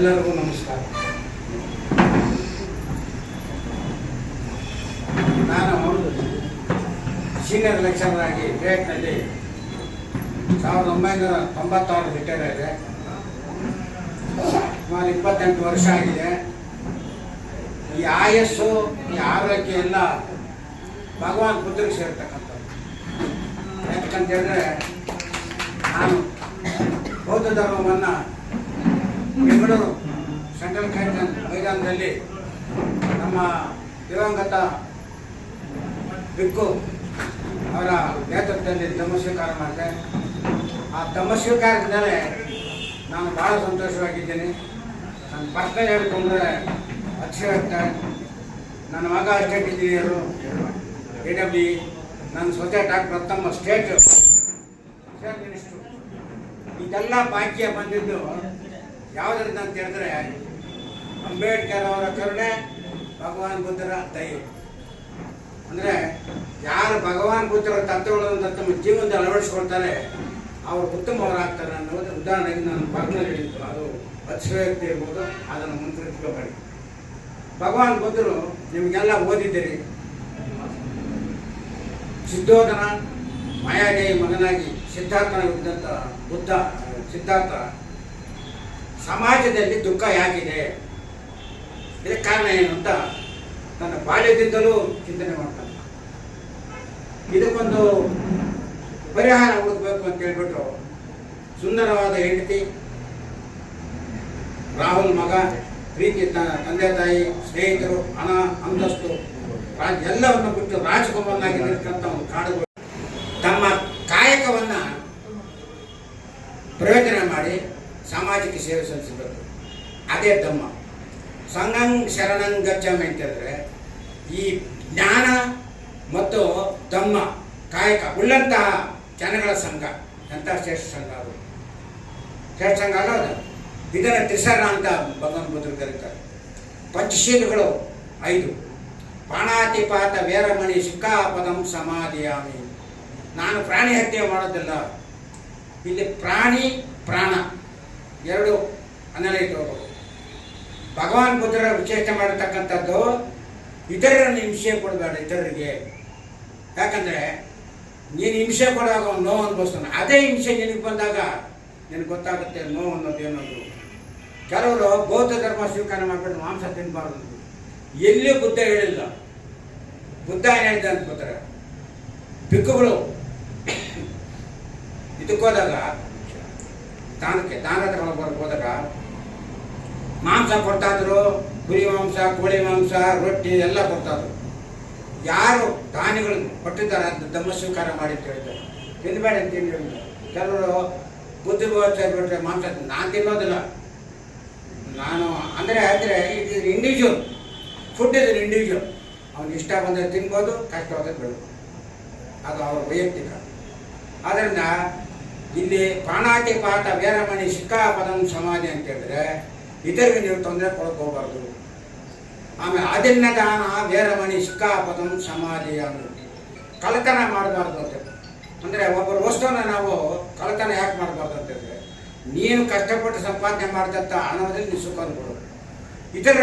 ಎಲ್ಲರಿಗೂ ನಮಸ್ಕಾರ. ನಾನು ಸೀನಿಯರ್ ಲೆಕ್ಚರರ್ ಆಗಿ ವಿವೇಕ್ನಲ್ಲಿ ಸಾವಿರದ ಒಂಬೈನೂರ ತೊಂಬತ್ತಾರು ರಿಟೈರ್ ಆಗಿದೆ ಸುಮಾರು ಇಪ್ಪತ್ತೆಂಟು ವರ್ಷ ಆಗಿದೆ. ಈ ಆಯಸ್ಸು, ಈ ಆರೋಗ್ಯ ಎಲ್ಲ ಭಗವಾನ್ ಬುದ್ಧರಿಗೆ ಸೇರ್ತಕ್ಕಂಥದ್ದು. ಯಾಕಂತ ಹೇಳಿದ್ರೆ ನಾನು ಬೌದ್ಧ ಧರ್ಮವನ್ನು ಬೆಂಗಳೂರು ಸೆಂಟ್ರಲ್ ಕ್ಯಾಂಟನ್ ಮೈದಾನದಲ್ಲಿ ನಮ್ಮ ದಿವಂಗತ ಬಿಕ್ಕು ಅವರ ನೇತೃತ್ವದಲ್ಲಿ ಧಮ್ಮ ಸ್ವೀಕಾರ ಮಾಡಿದೆ. ಆ ಧಮ್ಮ ಸ್ವೀಕಾರದ ಮೇಲೆ ನಾನು ಭಾಳ ಸಂತೋಷವಾಗಿದ್ದೀನಿ. ನನ್ನ ಪರ್ಸನಲ್ ಹೇಳ್ಕೊಂಡ್ರೆ ಅಕ್ಷರಕ್ಕೆ ನನ್ನ ಮಗ ಸ್ಟೇಟ್ ಇಂಜಿನಿಯರು ಎ ಡಬ್ಲಿ ನನ್ನ ಸ್ವತಃ ಡಾಕ್ಟರ್ ತಮ್ಮ ಸ್ಟೇಟ್ ಇದೆಲ್ಲ ಬಾಕಿಯ ಬಂದಿದ್ದು ಯಾವುದರಿಂದ ಅಂತ ಹೇಳಿದ್ರೆ ಅಂಬೇಡ್ಕರ್ ಅವರ ಕರುಣೆ, ಭಗವಾನ್ ಬುದ್ಧರ ದಯೆ. ಅಂದರೆ ಯಾರು ಭಗವಾನ್ ಬುದ್ಧರ ತತ್ವಗಳನ್ನು ತಮ್ಮ ಜೀವನದಲ್ಲಿ ಅಳವಡಿಸ್ಕೊಳ್ತಾರೆ, ಅವರು ಉತ್ತಮವರಾಗ್ತಾರೆ ಅನ್ನೋದು ಉದಾಹರಣೆಗೆ ನಾನು ಹೇಳಿದ್ದು. ಅದು ಅತಿಶಯೋಕ್ತಿ ಇರ್ಬೋದು, ಅದನ್ನು ಮುಂದುವರಿಸ್ಕೋಬೇಡಿ ಭಗವಾನ್ ಬುದ್ಧರು ನಿಮಗೆಲ್ಲ ಓದಿದ್ದೀರಿ. ಸಿದ್ಧೋಧನ ಮಾಯಾದೇವಿ ಮಗನಾಗಿ ಸಿದ್ಧಾರ್ಥನಾಗಿದ್ದಂಥ ಬುದ್ಧ, ಸಿದ್ಧಾರ್ಥ ಸಮಾಜದಲ್ಲಿ ದುಃಖ ಯಾಕಿದೆ ಇದಕ್ಕೆ ಕಾರಣ ಏನು ಅಂತ ನನ್ನ ಬಾಲ್ಯದಿಂದಲೂ ಚಿಂತನೆ ಮಾಡ್ತಾನೆ ಇದಕ್ಕೊಂದು ಪರಿಹಾರ ಹುಡುಕಬೇಕು ಅಂತ ಹೇಳ್ಬಿಟ್ಟು ಸುಂದರವಾದ ಹೆಂಡತಿ, ರಾಹುಲ್ ಮಗ, ಪ್ರೀತಿ ತಂದೆ ತಾಯಿ, ಸ್ನೇಹಿತರು, ಹಣ, ಅಂತಸ್ತು ಎಲ್ಲವನ್ನು ಬಿಟ್ಟು ರಾಜಕುಮಾರನಾಗಿರ್ತಕ್ಕಂಥ ಒಂದು ಕಾಡುಗಳು ತಮ್ಮ ಕಾಯಕವನ್ನ ಪ್ರಯೋಜನ ಮಾಡಿ ಸಮಾಜಕ್ಕೆ ಸೇವೆ ಸಲ್ಲಿಸಬೇಕು. ಅದೇ ಧಮ್ಮ ಸಂಗಂ ಶರಣಂ ಗಚ್ಚಮ್ ಅಂತಂದರೆ ಈ ಜ್ಞಾನ ಮತ್ತು ಧಮ್ಮ ಕಾಯಕ ಉಳ್ಳಂತಹ ಜನಗಳ ಸಂಘ. ಎಂಥ ಶ್ರೇಷ್ಠ ಸಂಘ ಅದು? ಶ್ರೇಷ್ಠ ಸಂಘ ಅಲ್ಲ ಅದು. ಇದರ ತ್ರಿಸರ ಅಂತ ಭಗವನ್ ಬುದ್ಧರು ಕರೀತಾರೆ. ಪಂಚಶೀಲಗಳು ಐದು. ಪಾಣಾತಿಪಾತ ವೇರಮಣಿ ಸಿಕ್ಕಾಪದಂ ಸಮಾಧಿಯಾಮಿ. ನಾನು ಪ್ರಾಣಿ ಹತ್ಯೆ ಮಾಡೋದಿಲ್ಲ. ಇಲ್ಲಿ ಪ್ರಾಣಿ ಪ್ರಾಣ. ಎರಡು ಅನ್ನಲೇ ಇಟ್ಕೋಬೇಕು ಭಗವಾನ್ ಬುದ್ಧರ ವಿಶೇಷ ಮಾಡತಕ್ಕಂಥದ್ದು ಇತರರನ್ನು ಹಿಂಸೆ ಕೊಡಬೇಡ ಇತರರಿಗೆ. ಯಾಕಂದರೆ ನೀನು ಹಿಂಸೆ ಕೊಡುವಾಗ ಅವ್ನು ನೋವು ಅನುಭವಿಸ್ತಾನೆ. ಅದೇ ಹಿಂಸೆ ನಿನಗೆ ಬಂದಾಗ ನಿನಗೆ ಗೊತ್ತಾಗುತ್ತೆ ನೋವು ಅನ್ನೋದು ಏನೋದು. ಕೆಲವರು ಬೌದ್ಧ ಧರ್ಮ ಸ್ವೀಕಾರ ಮಾಡಿಬಿಟ್ಟು ಮಾಂಸ ತಿನ್ನಬಾರ್ದು. ಎಲ್ಲಿ ಬುದ್ಧ ಹೇಳಿಲ್ಲ. ಬುದ್ಧ ಏನು ಹೇಳಿದೆ ಅಂತ ಗೊತ್ತಾರೆ ಭಿಕ್ಕುಗಳು ಇದಕ್ಕೆ ಹೋದಾಗ ದಾನಕ್ಕೆ ದಾನ ತಗೊಂಡು ಹೋದಾಗ ಮಾಂಸ ಕೊಡ್ತಾ ಕುರಿ ಮಾಂಸ, ಕೋಳಿ ಮಾಂಸ, ರೊಟ್ಟಿ ಎಲ್ಲ ಕೊಡ್ತಾ ಇದ್ರು ಯಾರು ದಾನಿಗಳು ಕೊಟ್ಟಿದ್ದಾರೆ ಅಂತ ಧಮ್ಮ ಸ್ವೀಕಾರ ಮಾಡಿ ಅಂತ ಹೇಳ್ತಾರೆ. ತಿನ್ಬೇಡ ಅಂತ ಹೇಳಿದ್ರು ಕೆಲವರು ಬುದ್ಧಿ ಬಿಟ್ಟರೆ ಮಾಂಸ ನಾನು ತಿನ್ನೋದಿಲ್ಲ. ನಾನು ಅಂದರೆ ಅಂದರೆ ಇದು ಇಂಡಿವಿಜುವಲ್ ಫುಡ್ ಇದು ಇಂಡಿವಿಜುವಲ್ ಅವ್ನಿಗೆ ಇಷ್ಟ ಬಂದರೆ ತಿನ್ಬೋದು ಕಷ್ಟವಾದರೆ ಬೆಳಬೋದು. ಅದು ಅವರ ವೈಯಕ್ತಿಕ. ಆದ್ದರಿಂದ ಇಲ್ಲಿ ಪ್ರಾಣಾತಿಪಾತ ವೇರಮಣಿ ಶಿಕ್ಕಾಪದಂ ಸಮಾಧಿ ಅಂತ ಹೇಳಿದ್ರೆ ಇತರಿಗೆ ನೀವು ತೊಂದರೆ ಕೊಡಕ್ಕೆ ಹೋಗ್ಬಾರ್ದು ಆಮೇಲೆ ಅದನ್ನ ದಾನ ವೇರಮಣಿ ಶಿಕ್ಕಾಪದಂ ಸಮಾಧಿ ಅನ್ನೋದು. ಕಳತನ ಮಾಡಬಾರ್ದು ಅಂತ ಅಂದರೆ ಒಬ್ಬರು ವಸ್ತುವನ್ನ ನಾವು ಕಳತನ ಯಾಕೆ ಮಾಡಬಾರ್ದು ಅಂತ ಹೇಳಿದ್ರೆ, ನೀನು ಕಷ್ಟಪಟ್ಟು ಸಂಪಾದನೆ ಮಾಡಿದಂಥ ಹಣದಲ್ಲಿ ನೀವು ಸುಖ ಕೊಡು ಇತರ